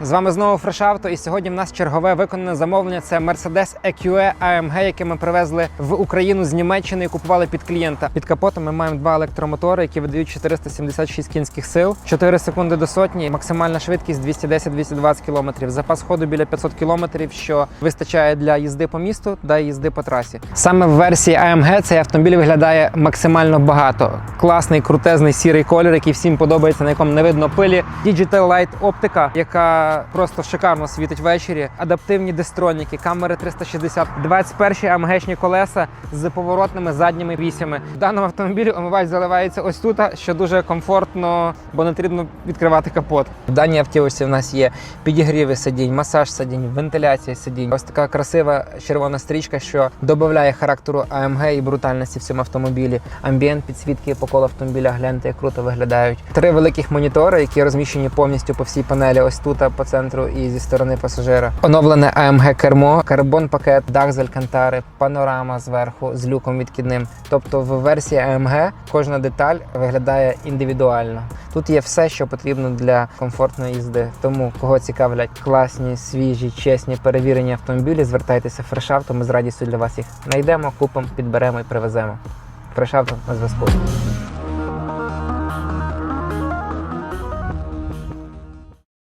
З вами знову Фрешавто, і сьогодні в нас чергове виконане замовлення. Це Mercedes EQE AMG, яке ми привезли в Україну з Німеччини і купували під клієнта. Під капотом ми маємо два електромотори, які видають 476 кінських сил, 4 секунди до сотні, максимальна швидкість 210-220 км. Запас ходу біля 500 км, що вистачає для їзди по місту та їзди по трасі. Саме в версії AMG цей автомобіль виглядає максимально багато. Класний, крутезний сірий колір, який всім подобається, на якому не видно пилі. Digital Light оптика, яка просто шикарно світить ввечері. Адаптивні дистроніки, камери 360, 21 АМГшні колеса з поворотними задніми вісями. В даному автомобілі омивач заливається ось тут, що дуже комфортно, бо не потрібно відкривати капот. В даній автівці в нас є підігріви сидінь, масаж сидінь, вентиляція сидінь. Ось така красива червона стрічка, що додає характеру АМГ і брутальності в цьому автомобілі. Амбієнт підсвітки по колу автомобіля. Гляньте, як круто виглядають. Три великих монітори, які розміщені повністю по всій панелі. Ось тут по центру і зі сторони пасажира. Оновлене АМГ кермо, карбон пакет, дах з алькантари, панорама зверху з люком відкидним. Тобто в версії АМГ кожна деталь виглядає індивідуально. Тут є все, що потрібно для комфортної їзди. Тому кого цікавлять класні, свіжі, чесні, перевірені автомобілі, звертайтеся в Фрешавто. Ми з радістю для вас їх знайдемо, купимо, підберемо і привеземо. Фрешавто на зв'язку.